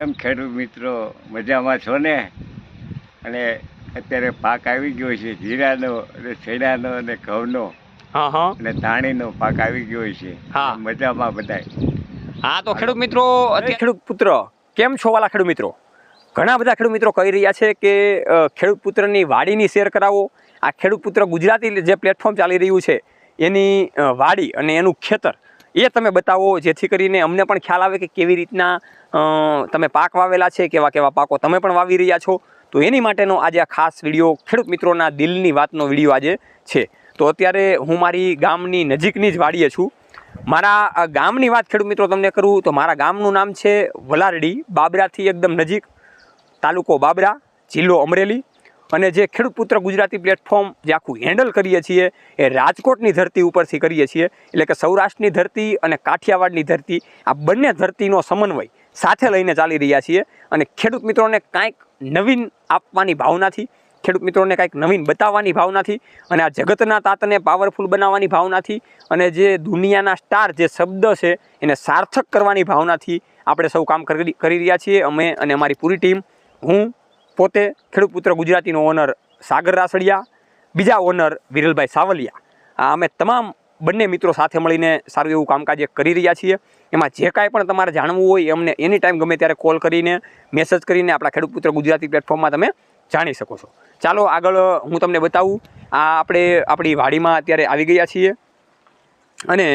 એમ ખેડૂત મિત્રો મજામાં છો ને? અને અત્યારે પાક આવી ગયો છે જીરાનો અને છેડાનો અને ઘઉંનો. હા હા. અને ધાણીનો પાક આવી ગયો છે. હા. મજામાં બધાય. હા તો ખેડૂત મિત્રો ખેડૂત પુત્ર કેમ છો વાલા ખેડૂત મિત્રો? ઘણા બધા ખેડૂત મિત્રો કહી રહ્યા છે કે ખેડૂત પુત્રની વાડીની શેર કરાવો. આ ખેડૂત પુત્ર ગુજરાતી જે પ્લેટફોર્મ ચાલી રહ્યું છે એની વાડી અને એનું ખેતર એ તમે બતાવો જેથી કરીને અમને પણ ખ્યાલ આવે કે કેવી રીતના તમે પાક વાવેલા છે, કેવા કેવા પાકો તમે પણ વાવી રહ્યા છો, તો એની માટેનો આજે આ ખાસ વીડિયો ખેડૂત મિત્રોના દિલની વાતનો વીડિયો આજે છે. તો અત્યારે હું મારી ગામની નજીકની જ વાડીએ છું. મારા ગામની વાત ખેડૂત મિત્રો તમને કરું, તો મારા ગામનું નામ છે વલારડી, બાબરાથી એકદમ નજીક, તાલુકો બાબરા, જિલ્લો અમરેલી. અને જે ખેડૂત પુત્ર ગુજરાતી પ્લેટફોર્મ જે આખું હેન્ડલ કરીએ છીએ, એ રાજકોટની ધરતી ઉપરથી કરીએ છીએ, એટલે કે સૌરાષ્ટ્રની ધરતી અને કાઠિયાવાડની ધરતી, આ બંને ધરતીનો સમન્વય સાથે લઈને ચાલી રહ્યા છીએ અને ખેડૂત મિત્રોને કાંઈક નવીન આપવાની ભાવનાથી ખેડૂત મિત્રોને કાંઈક નવીન બતાવવાની ભાવનાથી અને આ જગતના તાતને પાવરફુલ બનાવવાની ભાવનાથી અને જે દુનિયાના સ્ટાર જે શબ્દ છે એને સાર્થક કરવાની ભાવનાથી આપણે સૌ કામ કરી રહ્યા છીએ. અમે અને અમારી પૂરી ટીમ હું, પોતે, ખેડૂત પુત્ર ગુજરાતીનો ઓનર સાગર રાસડિયા, બીજા ઓનર વિરલભાઈ સાવલિયા. આ અમે તમામ બંને મિત્રો સાથે મળીને સારું એવું કામકાજ કરી રહ્યા છીએ. એમાં જે કાંઈ પણ તમારે જાણવું હોય એમને એની ટાઈમ ગમે ત્યારે કોલ કરીને મેસેજ કરીને આપણા ખેડૂત પુત્ર ગુજરાતી પ્લેટફોર્મમાં તમે જાણી શકો છો. ચાલો આગળ હું તમને બતાવું, આ આપણે આપણી વાડીમાં અત્યારે આવી ગયા છીએ. અને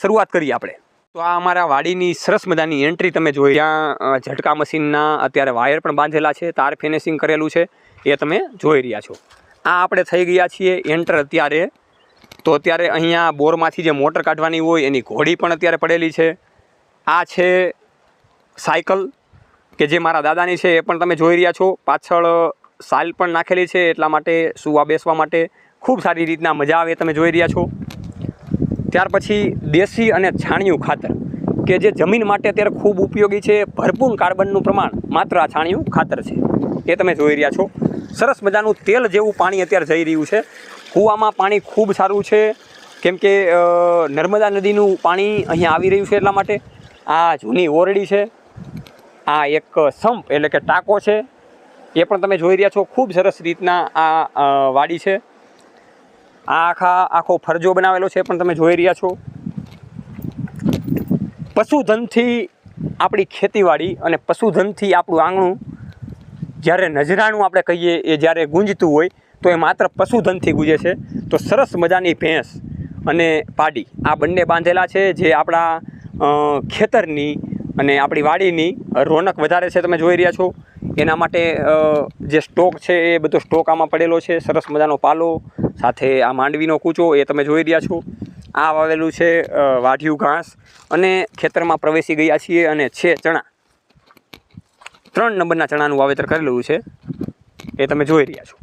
શરૂઆત કરીએ આપણે. તો આ અમારા વાડીની સરસ મજાની એન્ટ્રી તમે જોઈ ત્યાં ઝટકા મશીનના અત્યારે વાયર પણ બાંધેલા છે, તાર ફિનિશિંગ કરેલું છે, એ તમે જોઈ રહ્યા છો. આ આપણે થઈ ગયા છીએ એન્ટર અત્યારે તો અત્યારે અહીંયા બોરમાંથી જે મોટર કાઢવાની હોય એની ઘોડી પણ અત્યારે પડેલી છે. આ છે સાયકલ કે જે મારા દાદાની છે એ પણ તમે જોઈ રહ્યા છો. પાછળ સાલ પણ નાખેલી છે એટલા માટે સુવા બેસવા માટે ખૂબ સારી રીતના મજા આવે તમે જોઈ રહ્યા છો. ત્યાર પછી દેશી અને છાણિયું ખાતર કે જે જમીન માટે અત્યારે ખૂબ ઉપયોગી છે. ભરપૂર કાર્બનનું પ્રમાણ માત્ર આ છાણિયું ખાતર છે. એ તમે જોઈ રહ્યા છો. સરસ મજાનું તેલ જેવું પાણી અત્યારે જઈ રહ્યું છે. કૂવામાં પાણી ખૂબ સારું છે. કેમ કે નર્મદા નદીનું પાણી અહીંયા આવી રહ્યું છે એટલા માટે આ જૂની ઓરડી છે. આ એક સંપ એટલે કે ટાંકો છે. એ પણ તમે જોઈ રહ્યા છો, ખૂબ સરસ રીતના આ વાડી છે. આ આખા, આખો ફરજો બનાવેલો છે પણ તમે જોઈ રહ્યા છો. પશુધનથી આપણી ખેતીવાડી અને પશુધનથી આપણું આંગણું જ્યારે નજરાણું આપણે કહીએ એ જ્યારે ગુંજતું હોય તો એ માત્ર પશુધનથી ગુજે છે. તો સરસ મજાની ભેંસ અને પાડી. આ બંને બાંધેલા છે જે આપણા ખેતરની અને આપણી વાડીની રોનક વધારે છે તમે જોઈ રહ્યા છો. એના માટે જે સ્ટોક છે એ બધો સ્ટોક આમાં પડેલો છે. સરસ મજાનો પાલો, સાથે આ માંડવીનો કૂચો એ તમે જોઈ રહ્યા છો. આ વાવેલું છે વાઢિયું ઘાસ અને ખેતરમાં પ્રવેશી ગયા છીએ અને છે ચણા. ત્રણ નંબરના ચણાનું વાવેતર કરેલું છે. એ તમે જોઈ રહ્યા છો.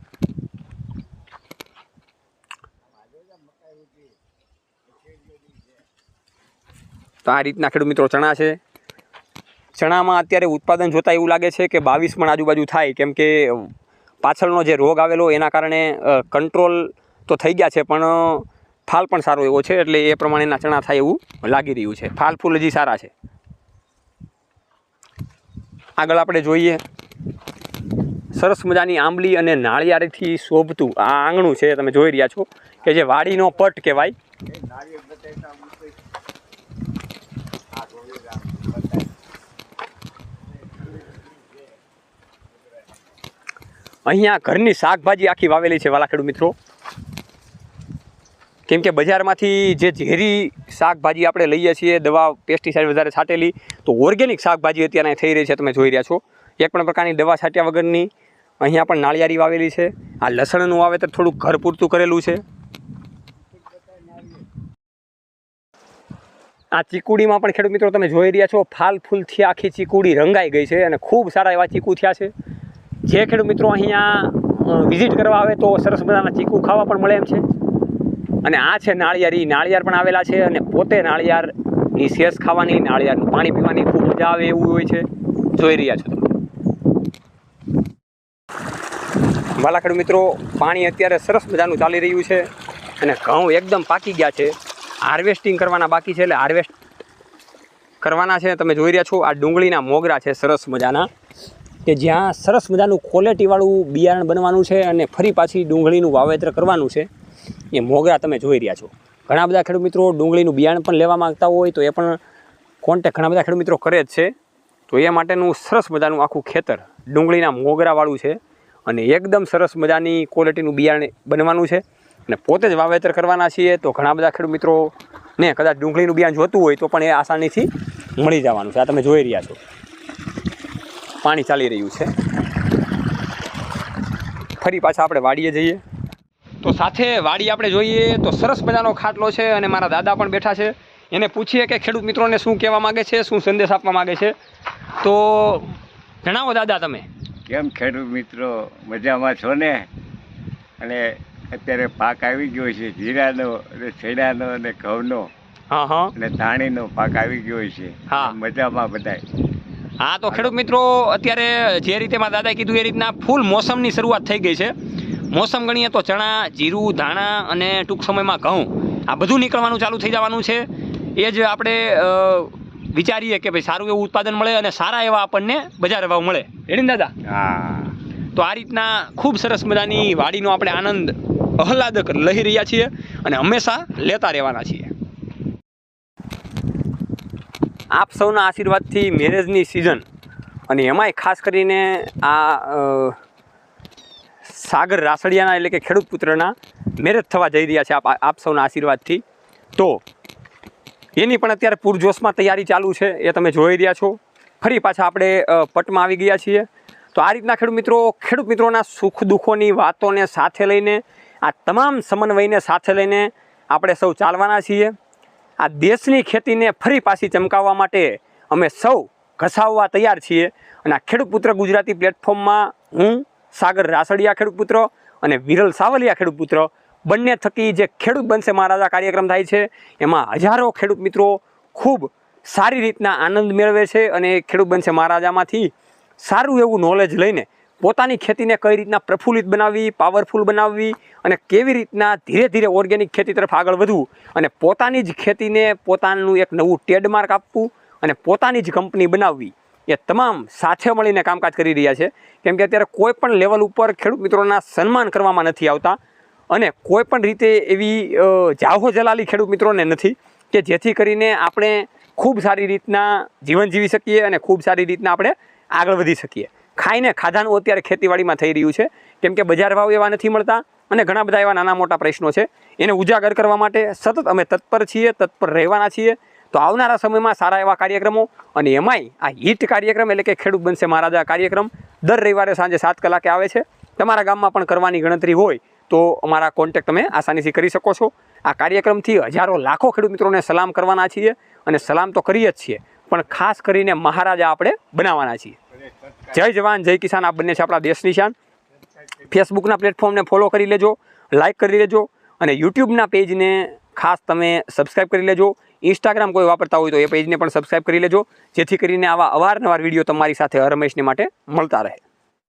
તો આ રીતના ખેડૂત મિત્રો ચણા છે. ચણામાં અત્યારે ઉત્પાદન જોતાં એવું લાગે છે કે બાવીસ પણ આજુબાજુ થાય. કેમ કે પાછળનો જે રોગ આવેલો એના કારણે કંટ્રોલ તો થઈ ગયા છે, પણ ફાલ પણ સારો એવો છે, એટલે એ પ્રમાણેના ચણા થાય એવું લાગી રહ્યું છે. ફાલ ફૂલ હજી સારા છે. આગળ આપણે જોઈએ. સરસ મજાની આંબલી અને નાળિયારીથી શોભતું આ આંગણું છે, તમે જોઈ રહ્યા છો કે જે વાડીનો પટ કહેવાય. અહીંયા ઘરની શાકભાજી આખી વાવેલી છે વાલા ખેડૂત મિત્રો. કેમ કે બજારમાંથી જે ઝેરી શાકભાજી આપણે લઈએ છીએ, દવા પેસ્ટિસાઇડ વધારે છાંટેલી, તો ઓર્ગેનિક શાકભાજી અત્યારે થઈ રહી છે, તમે જોઈ રહ્યા છો. એક પણ પ્રકારની દવા છાંટ્યા વગરની અહીંયા પણ નાળિયારી વાવેલી છે. આ લસણનું વાવેતર થોડુંક ઘર પૂરતું કરેલું છે. આ ચીકુડીમાં પણ ખેડૂત મિત્રો તમે જોઈ રહ્યા છો, ફાલ ફૂલથી આખી ચીકુડી રંગાઈ ગઈ છે અને ખૂબ સારા એવા ચીકુ થયા છે. જે ખેડૂત મિત્રો અહીંયા વિઝિટ કરવા આવે તો સરસ મજાના ચીકુ ખાવા પણ મળે એમ છે. અને આ છે નાળિયારી. નાળિયાર પણ આવેલા છે અને પોતે નાળિયારની શેષ ખાવાની, નાળિયારનું પાણી પીવાની ખૂબ મજા આવે એવું હોય છે. જોઈ રહ્યા છો તમે. વાલા મિત્રો, પાણી અત્યારે સરસ મજાનું ચાલી રહ્યું છે અને ઘઉં એકદમ પાકી ગયા છે. હાર્વેસ્ટિંગ કરવાના બાકી છે એટલે હાર્વેસ્ટ કરવાના છે. તમે જોઈ રહ્યા છો આ ડુંગળીના મોગરા છે, સરસ મજાના. કે જ્યાં સરસ મજાનું ક્વોલિટીવાળું બિયારણ બનવાનું છે અને ફરી પાછી ડુંગળીનું વાવેતર કરવાનું છે, એ મોગરા તમે જોઈ રહ્યા છો. ઘણા બધા ખેડૂત મિત્રો ડુંગળીનું બિયારણ પણ લેવા માગતા હોય તો એ પણ કોન્ટેક ઘણા બધા ખેડૂત મિત્રો કરે જ છે. તો એ માટેનું સરસ મજાનું આખું ખેતર ડુંગળીના મોગરાવાળું છે અને એકદમ સરસ મજાની ક્વોલિટીનું બિયારણ બનવાનું છે. અને પોતે જ વાવેતર કરવાના છીએ તો ઘણા બધા ખેડૂત મિત્રો ને કદાચ ડુંગળીનું બિયારણ જોતું હોય તો પણ એ આસાનીથી મળી જવાનું છે. આ તમે જોઈ રહ્યા છો. પાણી ચાલી રહ્યું છે. ફરી પાછા આપણે વાડીએ જઈએ. તો સાથે વાડી આપણે જોઈએ તો સરસ મજાનો ખાટલો છે અને મારા દાદા પણ બેઠા છે. એને પૂછીએ કે ખેડૂત મિત્રોને શું કહેવા માગે છે શું સંદેશ આપવા માગે છે? તો જણાવો દાદા તમે. કેમ ખેડૂત મિત્રો મજામાં છો ને? અને અત્યારે પાક આવી ગયો છે જીરાનો અને છેડાનો અને ઘઉંનો. હા હા. અને ધાણીનો પાક આવી ગયો છે. હા. મજામાં બધાય. હા તો ખેડૂત મિત્રો અત્યારે જે રીતે મારા દાદાએ કીધું એ રીતના ફૂલ મોસમની શરૂઆત થઈ ગઈ છે. મોસમ ગણીએ તો ચણા જીરું ધાણા અને ટૂંક સમયમાં ઘઉં. આ બધું નીકળવાનું ચાલુ થઈ જવાનું છે. એ જ આપણે વિચારીએ કે ભાઈ સારું એવું ઉત્પાદન મળે અને સારા એવા આપણને બજાર ભાવ મળે. એની દાદા? હા. તો આ રીતના ખૂબ સરસ મજાની વાડીનો આપણે આનંદ આહલાદક લઈ રહ્યા છીએ અને હંમેશા લેતા રહેવાના છીએ. આપ સૌના આશીર્વાદથી મેરેજની સિઝન અને એમાંય ખાસ કરીને આ સાગર રાસડિયાના એટલે કે ખેડૂત પુત્રના મેરેજ થવા જઈ રહ્યા છે આપ આપ સૌના આશીર્વાદથી. તો, એની પણ અત્યારે પૂરજોશમાં તૈયારી ચાલુ છે એ તમે જોઈ રહ્યા છો. ફરી પાછા આપણે પટમાં આવી ગયા છીએ. તો આ રીતના ખેડૂત મિત્રો, ખેડૂત મિત્રોના સુખ દુઃખોની વાતોને સાથે લઈને, આ તમામ સમન્વયને સાથે લઈને આપણે સૌ ચાલવાના છીએ. આ દેશની ખેતીને ફરી પાછી ચમકાવવા માટે અમે સૌ ઘસાવવા તૈયાર છીએ. અને આ ખેડૂત પુત્ર ગુજરાતી પ્લેટફોર્મમાં હું, સાગર રાસડિયા ખેડૂત પુત્ર અને વિરલ સાવલિયા ખેડૂત પુત્ર, બંને થકી જે ખેડૂત બનશે મહારાજા કાર્યક્રમ થાય છે, એમાં હજારો ખેડૂત મિત્રો ખૂબ સારી રીતના આનંદ મેળવે છે અને ખેડૂત બનશે મહારાજામાંથી. સારું એવું નોલેજ લઈને પોતાની ખેતીને કઈ રીતના પ્રફુલ્લિત બનાવવી પાવરફુલ બનાવવી અને કેવી રીતના ધીરે ધીરે ઓર્ગેનિક ખેતી તરફ આગળ વધવું અને પોતાની જ ખેતીને પોતાનું એક નવું ટ્રેડમાર્ક આપવું અને પોતાની જ કંપની બનાવવી એ તમામ સાથે મળીને કામકાજ કરી રહ્યા છે. કેમ કે અત્યારે કોઈ પણ લેવલ ઉપર ખેડૂત મિત્રોના સન્માન કરવામાં નથી આવતા અને કોઈ પણ રીતે એવી જાહો જલાલી ખેડૂત મિત્રોને નથી કે જેથી કરીને આપણે ખૂબ સારી રીતના જીવન જીવી શકીએ અને ખૂબ સારી રીતના આપણે આગળ વધી શકીએ. ખાઈને ખાધાનું અત્યારે ખેતીવાડીમાં થઈ રહ્યું છે. કેમ કે બજાર ભાવ એવા નથી મળતા અને ઘણા બધા એવા નાના મોટા પ્રશ્નો છે. એને ઉજાગર કરવા માટે સતત અમે તત્પર છીએ, તત્પર રહેવાના છીએ. તો આવનારા સમયમાં સારા એવા કાર્યક્રમો અને એમાંય આ હિટ કાર્યક્રમ એટલે કે ખેડૂત બનશે મહારાજા કાર્યક્રમ દર રવિવારે સાંજે સાત કલાકે આવે છે. તમારા ગામમાં પણ કરવાની ગણતરી હોય તો અમારા કોન્ટેક્ટ તમે આસાનીથી કરી શકો છો. આ કાર્યક્રમથી હજારો લાખો ખેડૂત મિત્રોને સલામ કરવાના છીએ અને સલામ તો કરીએ જ છીએ. પણ ખાસ કરીને મહારાજા આપણે બનાવવાના છીએ. જય જવાન, જય કિસાન. આ બંને છે આપણા દેશની શાન. ફેસબુકના પ્લેટફોર્મને ફોલો કરી લેજો લાઇક કરી લેજો અને યુટ્યુબના પેજને ખાસ તમે સબસ્ક્રાઇબ કરી લેજો. ઇન્સ્ટાગ્રામ કોઈ વાપરતા હોય તો એ પેજને પણ સબસ્ક્રાઇબ કરી લેજો. જેથી કરીને આવા અવારનવાર વીડિયો તમારી સાથે હર માટે મળતા રહે.